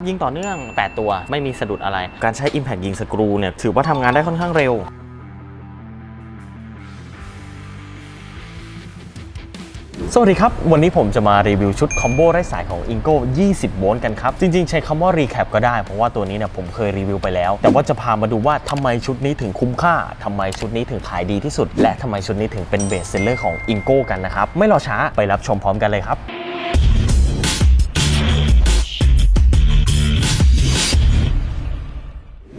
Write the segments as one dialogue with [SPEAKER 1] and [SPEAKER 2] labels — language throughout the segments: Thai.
[SPEAKER 1] ยิงต่อเนื่อง 8 ตัวไม่มีสะดุดอะไร การใช้ Impact ยิงสกรูเนี่ย ถือว่าทำงานได้ค่อนข้างเร็ว สวัสดีครับ วันนี้ผมจะมารีวิวชุดคอมโบไร้สายของ Ingo 20 โวลต์กันครับ จริงๆ ใช้คำว่า recap ก็ได้ เพราะว่าตัวนี้เนี่ยผมเคยรีวิวไปแล้ว แต่ว่าจะพามาดูว่าทำไมชุดนี้ถึงคุ้มค่าทำไมชุดนี้ถึงขายดีที่สุด และทำไมชุดนี้ถึงเป็นเบสเซลเลอร์ของ Ingo กันนะครับไม่รอช้าไปรับชมพร้อมกันเลยครับ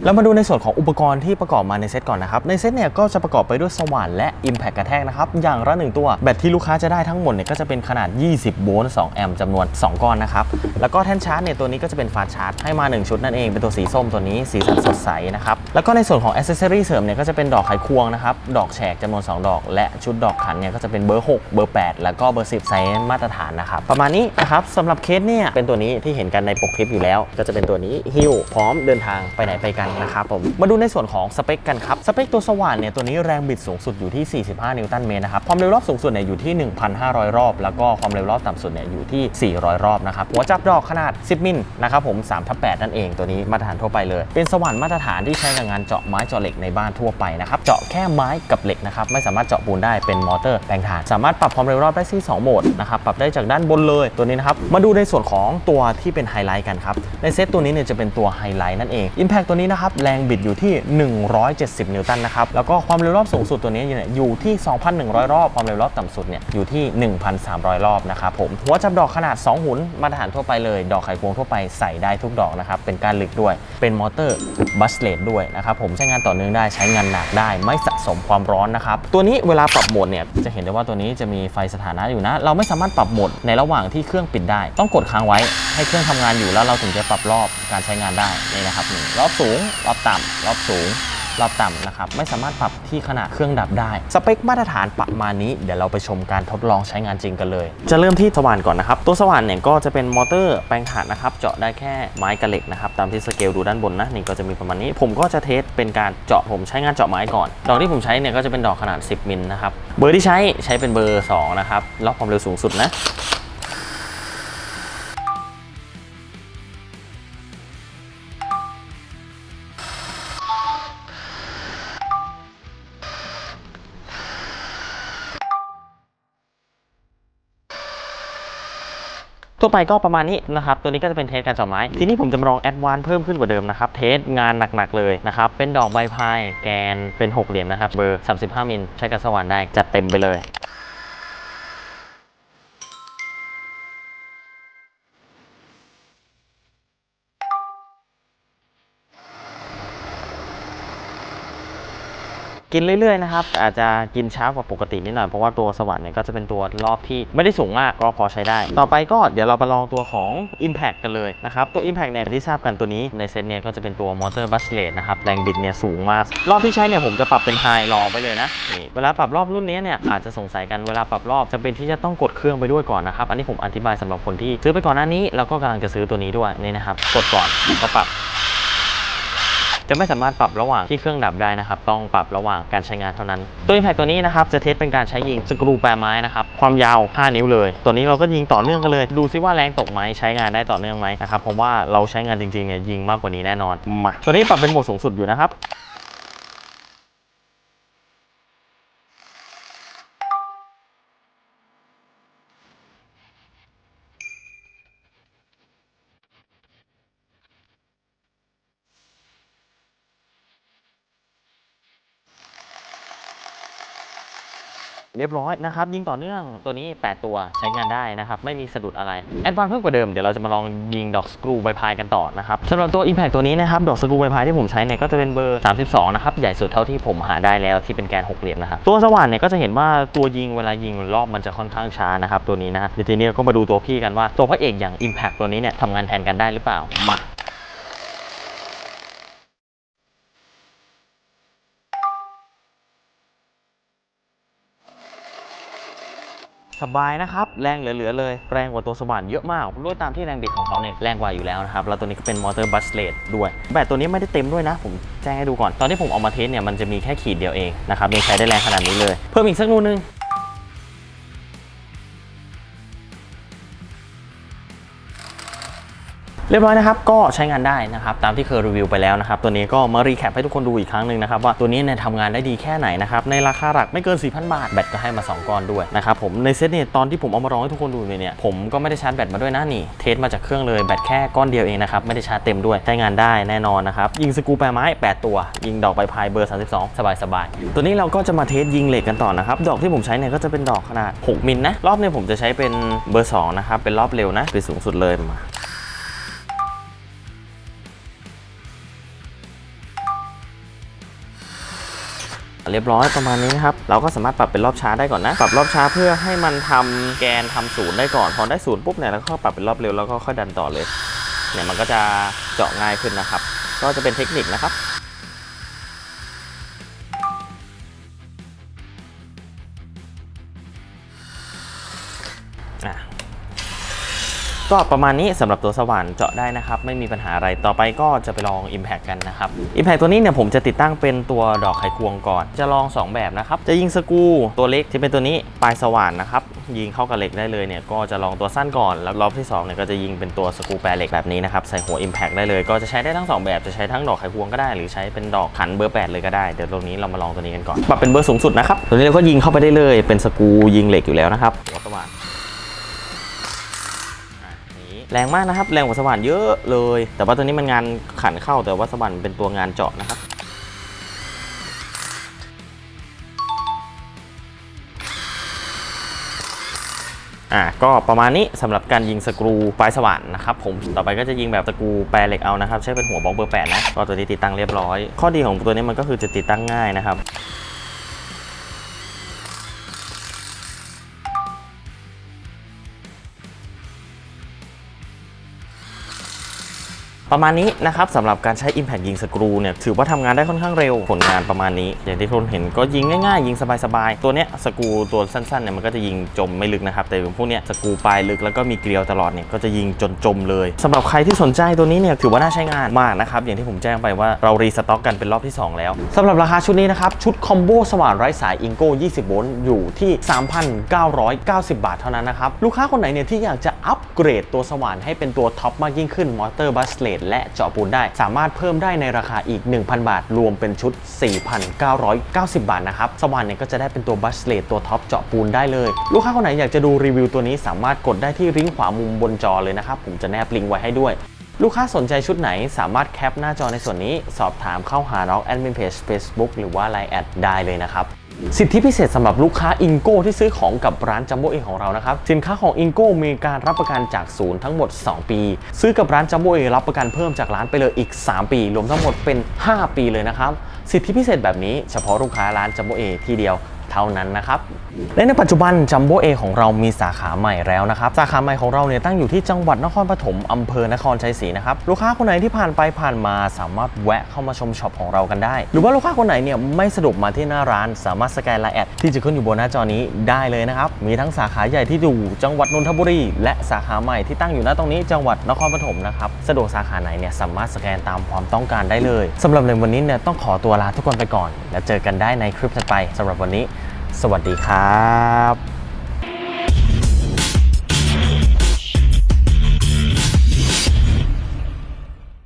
[SPEAKER 1] เรามาดูในส่วนของอุปกรณ์ที่ประกอบมาในเซตก่อนนะครับ ในเซตเนี่ยก็จะประกอบไปด้วยสว่านและ Impact กระแทกนะครับ อย่างละหนึ่งตัว แบตที่ลูกค้าจะได้ทั้งหมดเนี่ยก็จะเป็นขนาด 20 โวลต์ 2 แอมป์จำนวน 2 ก้อนนะครับ แล้วก็แท่นชาร์จเนี่ยตัวนี้ก็จะเป็นฟาสชาร์จให้มา 1 ชุดนั่นเอง เป็นตัวสีส้มตัวนี้สีสันสดใสนะครับ แล้วก็ในส่วนของอ c เซ s ซอรี่เสริมเนี่ยก็จะเป็นดอกไขควงนะครับ ดอกแฉกจำนวน 2 ดอก และชุดดอกขันเนี่ยก็จะเป็นเบอร์ 6 เบอร์ 8 แล้วก็เบอร์ 10ไซส์มาตรฐานนะครับ ประมาณนี้นะครับสำหรับเคสเนี่ยเป็นตัวนี้ที่เห็นกันในปกคลิปอยู่แล้ว ก็จะเป็นตัวนี้ฮิวพร้อมเดินทางไปไหนไปกันนะครับผมมาดูในส่วนของสเปคกันครับ สเปคตัวสว่านเนี่ยตัวนี้แรงบิดสูงสุดอยู่ที่ 45 นิวตันเมตรนะครับความเร็วรอบสูงสุดเนี่ยอยู่ที่ 1,500 รอบ แล้วก็ความเร็วรอบต่ำสุดเนี่ยอยู่ที่ 400 รอบนะครับหัวจับดอกขนาด 10 มิลนะครับผม3ทับ8นั่นเองตัวนี้มาตรฐานทั่วไปเลย เป็นสว่านมาตรฐานที่ใช้กับงานเจาะไม้เจาะเหล็กในบ้านทั่วไปนะครับเจาะแค่ไม้กับเหล็กนะครับไม่สามารถเจาะปูนได้เป็นมอเตอร์แปลงถ่าน สามารถปรับความเร็วรอบได้ที่2โหมดนะครับปรับได้จากด้านบนเลยตัวนี้นะครับมาดูในส่วนของตัวที่เป็นไฮไลท์กันครับในเซตตัวนี้เนี่ยจะเป็นตัวไฮไลท์นั่นเอง Impact ตัวนี้นะครับแรงบิดอยู่ที่ 170 นิวตันนะครับแล้วก็ความเร็วรอบสูงสุดตัวนี้เนี่ยอยู่ที่ 2,100 รอบ ความเร็วรอบต่ำสุดเนี่ยอยู่ที่ 1,300 รอบนะครับผมหัวจับดอกขนาด 2 หุ่นมาตรฐานทั่วไปเลย ดอกไขควงทั่วไปใส่ได้ทุกดอกนะครับเป็นการลึกด้วย เป็นมอเตอร์บัสเลดด้วยนะครับผมใช้งานต่อเนื่องได้ใช้งานหนักได้ ไม่สะสมความร้อนนะครับตัวนี้เวลาปรับโหมดเนี่ยจะเห็นได้ว่าตัวนี้จะมีไฟสถานะอยู่นะ เราไม่สามารถปรับโหมดในระหว่างที่เครื่องปิดได้ ต้องกดค้างไว้ให้เครื่องทำงานอยู่แล้วเราถึงจะปรับรอบการใช้งานได้นี่นะครับรอบสูงรอบต่ำรอบสูง รอบต่ำนะครับ ไม่สามารถปรับที่ขนาดเครื่องดับได้ สเปคมาตรฐานประมาณนี้ เดี๋ยวเราไปชมการทดลองใช้งานจริงกันเลย จะเริ่มที่สว่านก่อนนะครับ ตัวสว่านเนี่ยก็จะเป็นมอเตอร์แปลงถ่านนะครับ เจาะได้แค่ไม้กับเหล็กนะครับตามที่สเกลดูด้านบนนะนี่ก็จะมีประมาณนี้ ผมก็จะเทสเป็นการเจาะผมใช้งานเจาะไม้ก่อน ดอกที่ผมใช้เนี่ยก็จะเป็นดอกขนาด 10มิลนะครับ เบอร์ที่ใช้ใช้เป็นเบอร์ 2 นะครับรอบความเร็วสูงสุดนะ ทั่วไปก็ประมาณนี้นะครับ ตัวนี้ก็จะเป็นเทสการเจาะไม้ ทีนี้ผมจะมาลองแอดวานซ์เพิ่มขึ้นกว่าเดิมนะครับ เทสงานหนักๆเลยนะครับ เป็นดอกใบพายแกนเป็นหกเหลี่ยมนะครับ เบอร์ 35 มิล ใช้กับสว่านได้ จัดเต็มไปเลย กินเรื่อยๆนะครับอาจจะกินช้ากว่าปกตินิดหน่อยเพราะว่าตัวสว่านเนี่ยก็จะเป็นตัวรอบที่ไม่ได้สูงมากก็พอใช้ได้ ต่อไปก็เดี๋ยวเราไปลองตัวของ Impact กันเลยนะครับตัว Impact เนี่ยที่ทราบกันตัวนี้ในเซตเนี่ยก็จะเป็นตัวมอเตอร์บัสเลตนะครับแรงบิดเนี่ยสูงมาก รอบที่ใช้เนี่ยผมจะปรับเป็นไฮรอไปเลยนะนี่เวลาปรับรอบรุ่นนี้เนี่ยอาจจะสงสัยกันเวลาปรับรอบจะเป็นที่จะต้องกดเครื่องไปด้วยก่อนนะครับอันนี้ผมอธิบายสำหรับคนที่ซื้อไปก่อนหน้านี้แล้วก็กำลังจะซื้อตัวนี้ด้วยนี่นะครับกดก่อนก็ปรับ จะไม่สามารถปรับระหว่างที่เครื่องดับได้นะครับ ต้องปรับระหว่างการใช้งานเท่านั้น ตัว Impact ตัวนี้นะครับจะเทสเป็นการใช้ยิงสกรูแปรไม้นะครับความยาว 5 นิ้วเลย ตัวนี้เราก็ยิงต่อเนื่องกันเลย ดูซิว่าแรงตกไหมใช้งานได้ต่อเนื่องไหมนะครับผมว่าเราใช้งานจริงๆเนี่ยยิงมากกว่านี้แน่นอนมาตัวนี้ปรับเป็นโหมดสูงสุดอยู่นะครับ เรียบร้อยนะครับ ยิงต่อเนื่องตัวนี้ 8 ตัวใช้งานได้นะครับ ไม่มีสะดุดอะไร แอดวานซ์เพิ่มกว่าเดิม เดี๋ยวเราจะมาลองยิงดอกสกรูใบพายกันต่อนะครับสำหรับตัว Impact ตัวนี้นะครับ ดอกสกรูใบพายที่ผมใช้เนี่ยก็จะเป็นเบอร์ 32 นะครับ ใหญ่สุดเท่าที่ผมหาได้แล้วที่เป็นแกนหกเหลี่ยมนะครับตัวสว่านเนี่ยก็จะเห็นว่าตัวยิงเวลายิงรอบมันจะค่อนข้างช้านะครับตัวนี้นะเดี๋ยวทีนี้เราก็มาดูตัวพี่กันว่าตัวพระเอกอย่าง Impact ตัวนี้เนี่ยทำงานแทนกันได้หรือเปล่ามา สบายนะครับ แรงเหลือๆเลย แรงกว่าตัวสว่านเยอะมากด้วยตามที่แรงบิดของเขาเนี่ยแรงกว่าอยู่แล้วนะครับ แล้วตัวนี้ก็เป็นมอเตอร์บัสเลดด้วย แบตตัวนี้ไม่ได้เต็มด้วยนะ ผมแจ้งให้ดูก่อน ตอนที่ผมเอามาเทสเนี่ยมันจะมีแค่ขีดเดียวเองนะครับยังใช้ได้แรงขนาดนี้เลย เพิ่มอีกสักนูนนึง เรียบร้อยนะครับก็ใช้งานได้นะครับตามที่เคยรีวิวไปแล้วนะครับตัวนี้ก็มารีแคปให้ทุกคนดูอีกครั้งหนึ่งนะครับว่าตัวนี้เนี่ยทำงานได้ดีแค่ไหนนะครับในราคาหลักไม่เกิน 4,000 บาทแบตก็ให้มา 2ก้อนด้วยนะครับผมในเซตเนี่ยตอนที่ผมเอามาลองให้ทุกคนดูเนี่ยผมก็ไม่ได้ชาร์จแบตมาด้วยนะนี่เทสมาจากเครื่องเลยแบตแค่ก้อนเดียวเองนะครับไม่ได้ชาร์จเต็มด้วยใช้งานได้แน่นอนนะครับยิงสกูแปรไม้ 8 ตัว ยิงดอกใบพายเบอร์ 32 สบายๆตัวนี้เราก็จะมาเทสยิงเหล็กกันต่อนะครับดอกที่ผมใช้เนี่ยก็จะเป็นดอกขนาด 6 มิลนะรอบเนี่ยผมจะใช้เป็นเบอร์2นะครับเป็นรอบเร็วนะไปสูงสุดเลยมา เรียบร้อยประมาณนี้นะครับ เราก็สามารถปรับเป็นรอบช้าได้ก่อนนะ ปรับรอบช้าเพื่อให้มันทำแกนทำศูนย์ได้ก่อน พอได้ศูนย์ปุ๊บเนี่ยแล้วก็ปรับเป็นรอบเร็วแล้วก็ค่อยดันต่อเลย เนี่ยมันก็จะเจาะง่ายขึ้นนะครับ ก็จะเป็นเทคนิคนะครับ ก็ประมาณนี้สำหรับตัวสว่านเจาะได้นะครับ ไม่มีปัญหาอะไรต่อไปก็จะไปลอง Impact กันนะครับ Impact ตัวนี้เนี่ยผมจะติดตั้งเป็นตัวดอกไขควงก่อน จะลอง 2 แบบนะครับ จะยิงสกูตัวเล็กที่เป็นตัวนี้ปลายสว่านนะครับยิงเข้ากับเหล็กได้เลยเนี่ยก็จะลองตัวสั้นก่อนแล้วรอบที่2เนี่ยก็จะยิงเป็นตัวสกูแปรเหล็กแบบนี้นะครับใส่หัว Impact ได้เลยก็จะใช้ได้ทั้งสองแบบจะใช้ทั้งดอกไขควงก็ได้ หรือใช้เป็นดอกขันเบอร์ 8 เลยก็ได้เดี๋ยวตรงนี้เรามาลองตัวนี้กันก่อนปรับเป็นเบอร์สูงสุดนะครับตัวนี้เราก็ยิงเข้าไปได้เลยเป็นสกูยิงเหล็กอยู่แล้วนะครับหัวสว่าน แรงมากนะครับ แรงกว่าสว่านเยอะเลย แต่ว่าตัวนี้มันงานขันเข้าแต่ว่าสว่านเป็นตัวงานเจาะนะครับอะก็ประมาณนี้สำหรับการยิงสกรูปลายสว่านนะครับผมต่อไปก็จะยิงแบบสกรูแปรเหล็กเอานะครับ ใช้เป็นหัวบล็อกเบอร์แปดนะก็ตัวนี้ติดตั้งเรียบร้อย ข้อดีของตัวนี้มันก็คือจะติดตั้งง่ายนะครับ ประมาณนี้นะครับสำหรับการใช้ Impact ยิงสกรูเนี่ยถือว่าทำงานได้ค่อนข้างเร็วผลงานประมาณนี้ อย่างที่ทุกคนเห็นก็ยิงง่ายๆ ยิงสบายๆ ตัวเนี้ยสกรูตัวสั้นๆเนี่ยมันก็จะยิงจมไม่ลึกนะครับ แต่พวกเนี้ยสกรูปลายลึกแล้วก็มีเกลียวตลอดเนี่ยก็จะยิงจนจมเลยสำหรับใครที่สนใจตัวนี้เนี่ยถือว่าน่าใช้งานมากนะครับอย่างที่ผมแจ้งไปว่าเรารีสต็อกกันเป็นรอบที่ 2 แล้วสำหรับราคาชุดนี้นะครับชุดคอมโบสว่านไร้สายอิงโก้20โวลต์อยู่ที่ 3,990 บาทเท่านั้นนะครับลูกค้าคนไหนเนี่ยที่อยากจะอัปเกรดตัวสว่านให้เป็นตัวท็อปมากยิ่งขึ้นมอเตอร์บัสเลดและเจาะปูนได้ สามารถเพิ่มได้ในราคาอีก 1,000 บาท รวมเป็นชุด 4,990 บาทนะครับสว่านเนี่ยก็จะได้เป็นตัวบัสเลตตัวท็อปเจาะปูนได้เลย ลูกค้าคนไหนอยากจะดูรีวิวตัวนี้สามารถกดได้ที่ลิงก์ขวามุมบนจอเลยนะครับผมจะแนบลิงก์ไว้ให้ด้วย ลูกค้าสนใจชุดไหนสามารถแคปหน้าจอในส่วนนี้ สอบถามเข้าหาน้องแอดมินเพจ Facebook หรือว่า Line แอดได้เลยนะครับ สิทธิพิเศษสำหรับลูกค้าอิงโก้ที่ซื้อของกับร้านจัมโบ้เอของเรานะครับ สินค้าของอิงโก้มีการรับประกันจากศูนย์ทั้งหมด 2 ปี ซื้อกับร้านจัมโบ้เอรับประกันเพิ่มจากร้านไปเลยอีก 3 ปี รวมทั้งหมดเป็น 5 ปีเลยนะครับสิทธิพิเศษแบบนี้เฉพาะลูกค้าร้านจัมโบ้เอที่เดียว เท่านั้นนะครับ และในปัจจุบันจัมโบ้เอของเรามีสาขาใหม่แล้วนะครับ สาขาใหม่ของเราเนี่ยตั้งอยู่ที่จังหวัดนครปฐมอำเภอนครชัยศรีนะครับ ลูกค้าคนไหนที่ผ่านไปผ่านมาสามารถแวะเข้ามาชมช็อปของเรากันได้ หรือว่าลูกค้าคนไหนเนี่ยไม่สะดวกมาที่หน้าร้าน สามารถสแกนไลน์แอดที่จะขึ้นอยู่บนหน้าจอนี้ได้เลยนะครับ มีทั้งสาขาใหญ่ที่อยู่จังหวัดนนทบุรี และสาขาใหม่ที่ตั้งอยู่ณตรงนี้จังหวัดนครปฐมนะครับสะดวกสาขาไหนเนี่ยสามารถสแกนตามความต้องการได้เลยสำหรับในวันนี้เนี่ยต้องขอตัวลาทุกคนไปก่อน แล้วเจอกันได้ในคลิปถัดไปสำหรับวันนี้ สวัสดีครับ